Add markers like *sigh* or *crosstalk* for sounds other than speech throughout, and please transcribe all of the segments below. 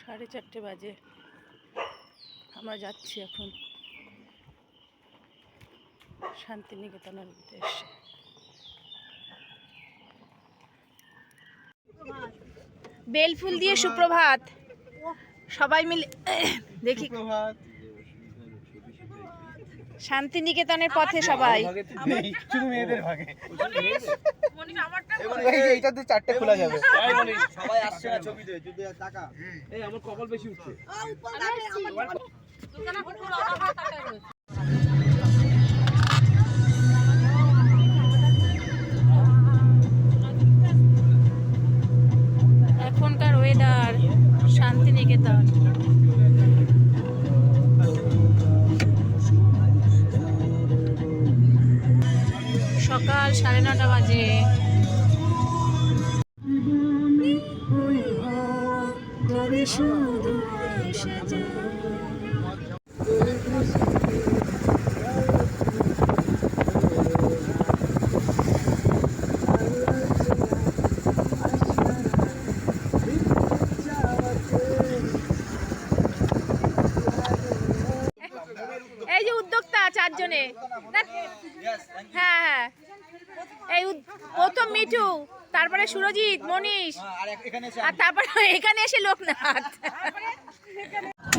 সাড়ে চারটে বাজে। আমরা যাচ্ছি এখন শান্তিনিকেতনের উদ্দেশ্যে। বেলফুল দিয়ে সুপ্রভাত। সবাই মিলে দেখি। শান্তিনিকেতনের পথে সবাই। শুধু মেয়েদের ভাগে। এই যে চারটে খোলা যাবে। সবাই আসছে না ছবিতে যদি টাকা। এই আমার কপাল বেশি উঠছে। এখনকার ওয়েদার শান্তিনিকেতন। সকাল সাড়ে নটা বাজে। এই যে উদ্যোক্তা চারজনে না, হ্যাঁ হ্যাঁ এই উদ- প্রথম মিঠু তারপরে সুরজিৎ মনীষ। আর তারপরে এখানে এসে তারপরে *laughs* এখানে এসে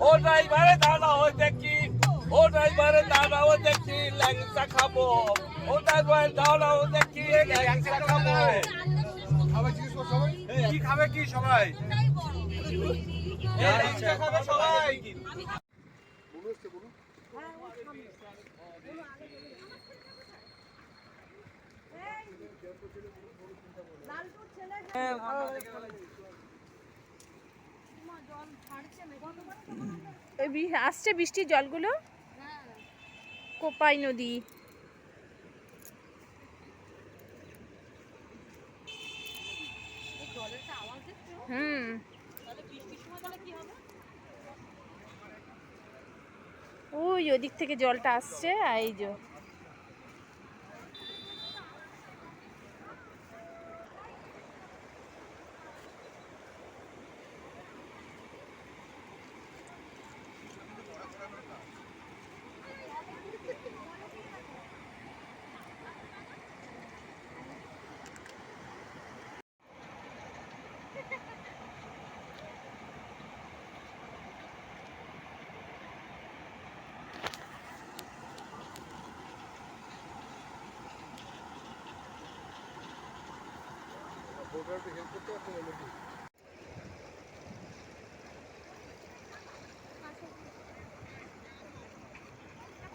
ও ড্রাইভারে দাঁড়াও দেখি। ও ড্রাইভারে দাঁড়াও দেখি ল্যাংচা খাব। ও ড্রাইভারে দাঁড়াও দেখি ল্যাংচা খাব। কি খাবে কি সবাই? ল্যাংচা খাবে সবাই। বি- আসছে বৃষ্টির জলগুলো? কোপাই নদী। হুম। ওই ওদিক থেকে জলটা আসছে এই যে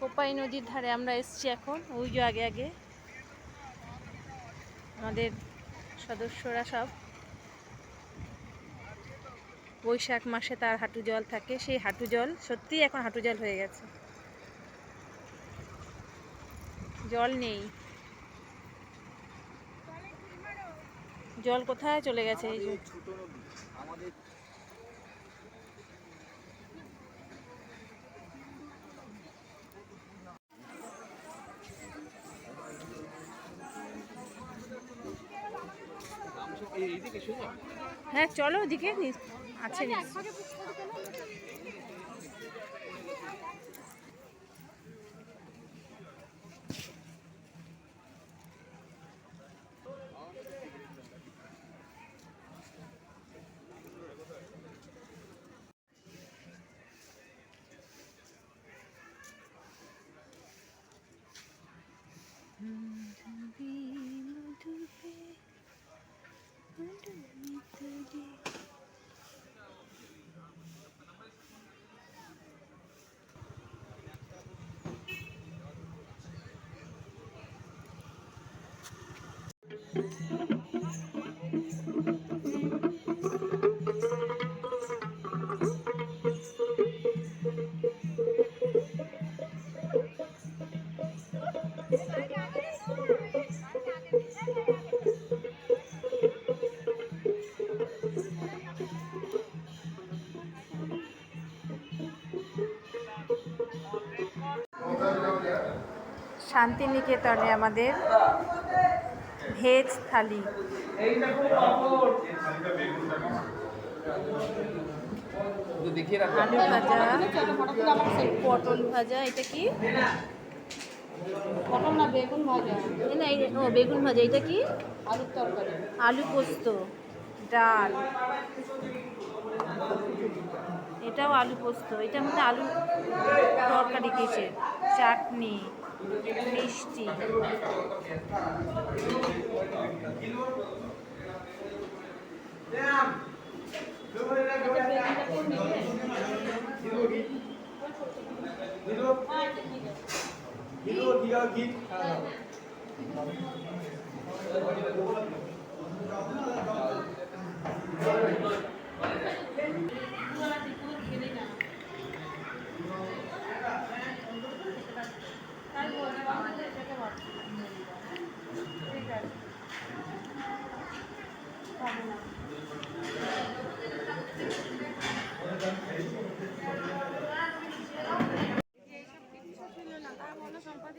কোপাই নদীর ধারে আমরা এসছি এখন, ওই যে আগে আগে। আমাদের সদস্যরা সব। বৈশাখ মাসে তার হাঁটু জল থাকে, সেই হাঁটু জল, সত্যিই এখন হাঁটু জল হয়ে গেছে। জল নেই। জল কোথায়? চলে গেছে এই হ্যাঁ চলো ওদিকে। নি- আছে নি- শান্তিনিকেতনে আমাদের ভেজ থালি। আলু ভাজা। পটল ভাজা এটা কি? পটল না বেগুন ভাজা। না এই- ও বেগুন ভাজা এটা কি? আলুর তরকারি। আলু পোস্ত ডাল। এটাও আলু পোস্ত এটা মধ্যে আলু তরকারি দিয়েছে চাটনি। মিষ্টি।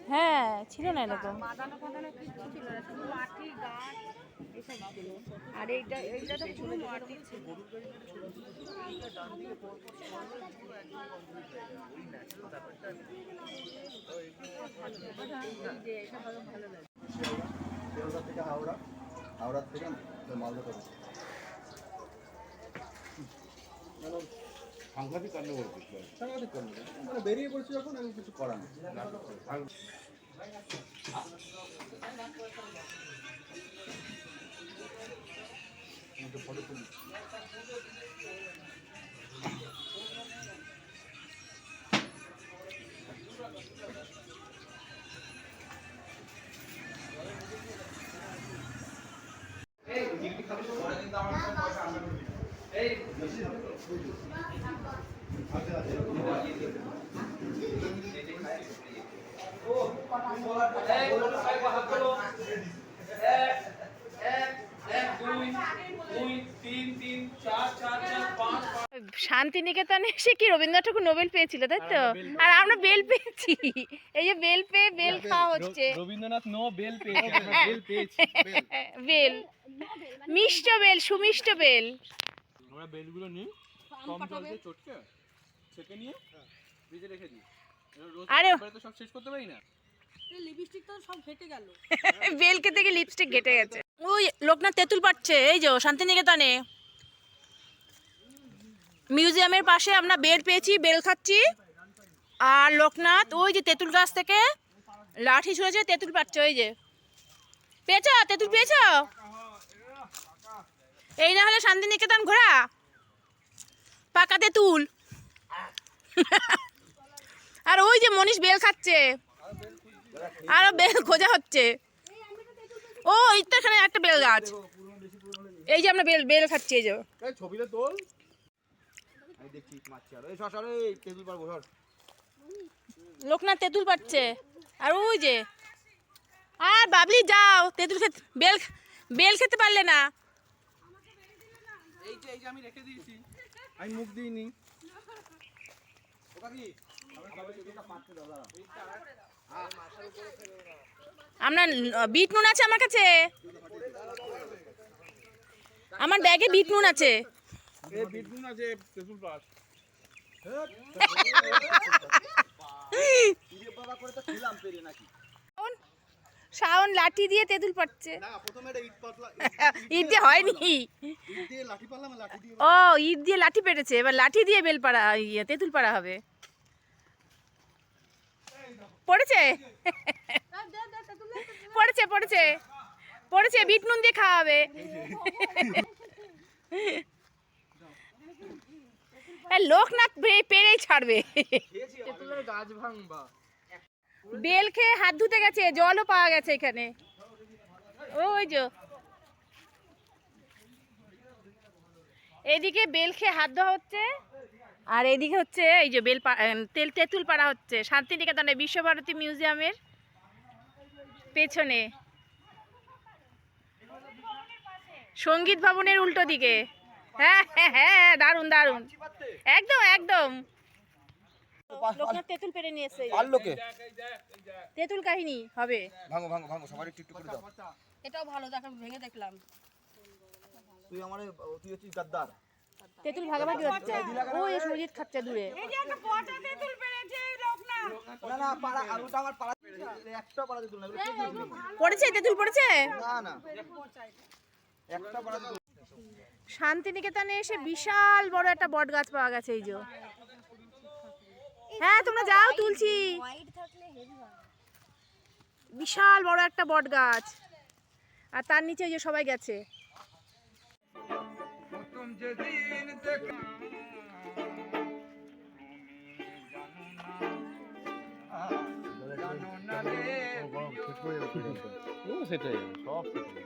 হ্যাঁ ছিল না এরকম। ছিল না শুধু মাটি গাছ। আর এইটা এইটা তো পুরো মাটি ছিল বেলঘর থেকে হাওড়া হাওড়ার থেকে মালদা করে সাংঘাতিক কাণ্ড সাংঘাতিক কাণ্ড। মানে বেরিয়ে পড়ছি যখন আমি কিছু করার নেই। দুটো ফটো তুলি। ও কথা বলার কথা এই বলো সাহেব হাত করো এক শান্তিনিকেতনে এসে কি রবীন্দ্রনাথ ঠাকুর নোবেল পেয়েছিল তাই তো? আর আমরা বেল পেয়েছি। এই যে বেল পেয়ে বেল খাওয়া হচ্ছে। রবীন্দ্রনাথ নো বেল পেয়েছে বেল পেয়েছি বেল। মিষ্ট বেল সুমিষ্ট বেল। আমরা বেলগুলো নিই। কম জল দিয়ে চটকে ছেঁকে নিয়ে ভিজে রেখে দিই। আরে- তো সব শেষ করতে পারি না। লিপস্টিক তো সব ঘেটে গেল। বেল খেতে গিয়ে লিপস্টিক ঘেটে গেছে। ওই লোকনাথ তেঁতুল পাচ্ছে এই যে শান্তিনিকেতনে। মিউজিয়ামের পাশে আমরা বেল পেয়েছি, বেল খাচ্ছি। আর লোকনাথ, ওই যে তেঁতুল গাছ থেকে লাঠি ছুঁড়েছে, তেঁতুল পাচ্ছে ওই যে। পেয়েছ? তেঁতুল পেয়েছ? এই না হলে শান্তিনিকেতন ঘোরা? পাকা তেঁতুল। আর ওই যে মনীষ বেল খাচ্ছে। আরও বেল খোঁজা হচ্ছে। ও এখানে একটা বেল গাছ। এই যে আমরা বেল বেল খাচ্ছি, এই যে। ছবিটা তোল। আমি দেখছি মারছি আর। এই সর সর এই টেবিল পারব সর। লোকনাথ তেঁতুল পাচ্ছে আর ওই যে আর বাবলি যাও তেঁতুল খেতে বেল বেল খেতে পারলে না। এই যে এই যে আমি রেখে দিয়েছি। আমি মুখ দিইনি। আমরা বিট নুন আছে আমার কাছে? আমার ব্যাগে বিট নুন আছে। আছে নাকি শাওন- লাঠি দিয়ে তেঁতুল পাচ্ছে না প্রথমে এটা ইট ঈদ *laughs* দিয়ে হয়নি। ও ঈদ দিয়ে লাঠি পেটেছে এবার লাঠি দিয়ে বেল পাড়া ইয়ে তেঁতুল পাড়া হবে। পড়েছে? পড়েছে পড়েছে। পড়েছে বিট নুন দিয়ে খাওয়া হবে। *laughs* এ, লোকনাথ পে- পেরেই ছাড়বে। বেল খেয়ে হাত ধুতে গেছে জলও পাওয়া গেছে এখানে। ওই যে। এদিকে বেল খেয়ে হাত ধোয়া হচ্ছে আর এদিকে হচ্ছে এই যে বেল তেল তেঁতুল পাড়া হচ্ছে শান্তিনিকেতনে বিশ্বভারতী মিউজিয়ামের পেছনে। সংগীত ভবনের উল্টো দিকে। হ্যাঁ হ্যাঁ হ্যাঁ দারুণ দারুণ। একদম একদম। লোকনাথ তেঁতুল পেরে কে তেঁতুল কাহিনী হবে। ভাঙো ভাঙো ভাঙো সবার একটু একটু করে দাও। এটাও ভালো দেখা ভেঙে দেখলাম। তুই আমার তুই হচ্ছিস গাদ্দার। তেঁতুল ভাগাভাগি হচ্ছে। ওই সুরজিৎ খাচ্ছে দূরে। না না পাড়া আলুটা আমার পাড়া একটা পাড়া দিত না এগুলো কে দিয়েছিল? পড়েছে তেঁতুল পড়েছে? না না। একটা পাড়া দিত শান্তিনিকেতনে এসে বিশাল বড় একটা বট গাছ পাওয়া গেছে, এই যে। হ্যাঁ তোমরা যাও, তুলছি। বিশাল বড় একটা বট গাছ আর তার নিচে যে সবাই গেছে। সেটাই। সব সেটাই।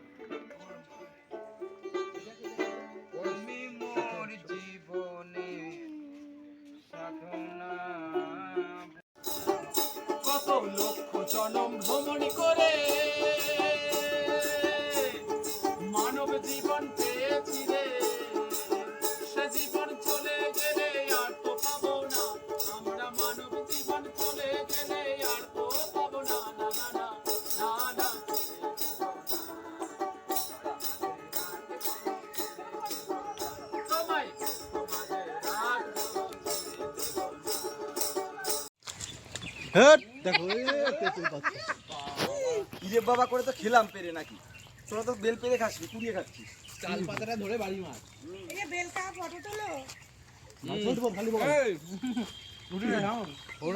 ইরে বাবা করে তো খেলাম পেরে নাকি? তোরা তো বেল পেরে খাসনি কুড়িয়ে খাচ্ছিস। চাল পাতাটা ধরে বাড়ি মাছ ধরে। ধর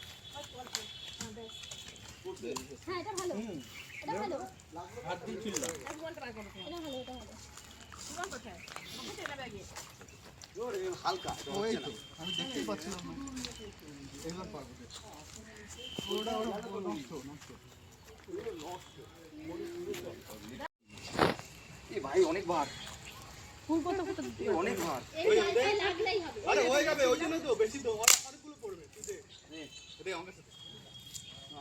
এ ভাই অনেক ভার এ অনেক ভার হয়ে যাবে ওই জন্য তো বেশি তো অনেকগুলো পড়বে আমার কাছে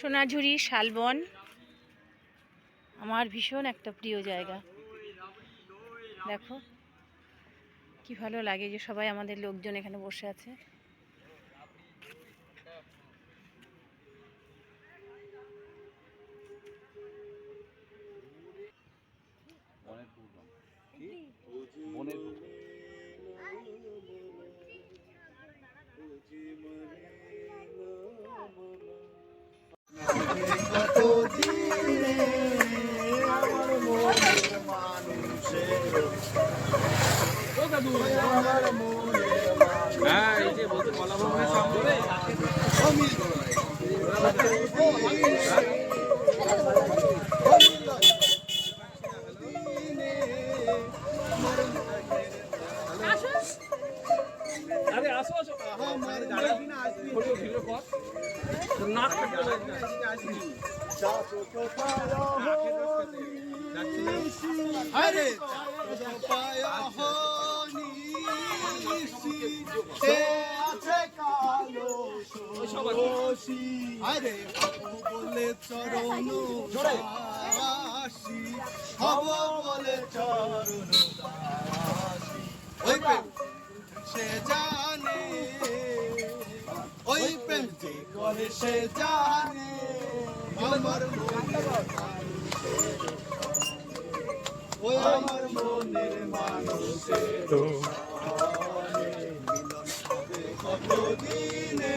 সোনাঝুরি, শালবন, আমার ভীষণ একটা প্রিয় জায়গা। দেখো, কি ভালো লাগে যে সবাই আমাদের লোকজন এখানে বসে আছে। হ্যাঁ এই যে বলতে বলা বলবে সব বলে চরণ ওই প্রেম সে জানে। ওই প্রেম যে করে সে জানে। আমার ওই আমার মনের কতদিনে?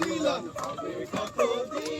মিলন হবে কতদিনে?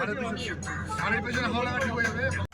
মাথায় ঘাড়ের পিছনে ঘাড়ের পিছনে হাওলা ঠিক হয়ে যাবে